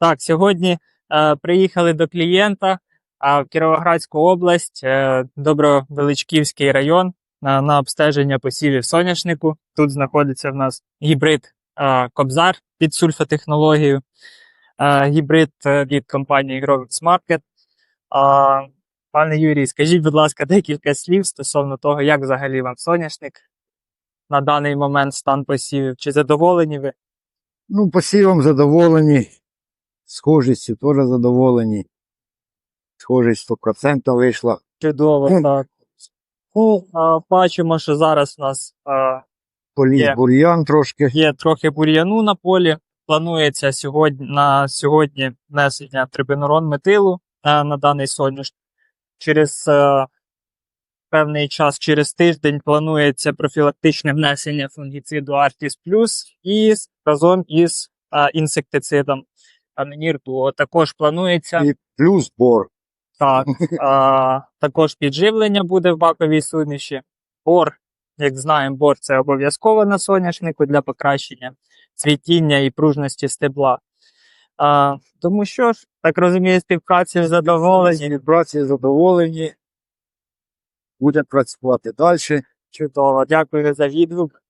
Так, сьогодні е, приїхали до клієнта а, в Кіровоградську область, е, Добровеличківський район на, на обстеження посівів соняшнику. Тут знаходиться в нас гібрид е, Кобзар під сульфотехнологією, е, гібрид е, від компанії Grovex Market. А, пане Юрій, скажіть, будь ласка, декілька слів стосовно того, як взагалі вам соняшник на даний момент стан посівів. Чи задоволені ви? Ну, посівом задоволені. Схожістю теж задоволені. Схожість 100% вийшла. Чудово, Ну, так. Ну, а, бачимо, що зараз у нас а, Поліз Є. бур'ян трошки. є трохи бур'яну на полі. Планується сьогодні на сьогодні внесення трибенурон метилу а, на даний соняшник. Через а, певний час, через тиждень, планується профілактичне внесення фунгіциду Artis Plus і разом із а, інсектицидом Амінір Duo. Також планується І плюс бор. Так, а, також підживлення буде в баковій суміші. Бор, як знаємо, бор це обов'язково на соняшнику для покращення цвітіння і пружності стебла. А, тому що ж, так розумію, співпраці задоволені. Співпраці задоволені. Будемо працювати далі. Чудово, дякую за відгук.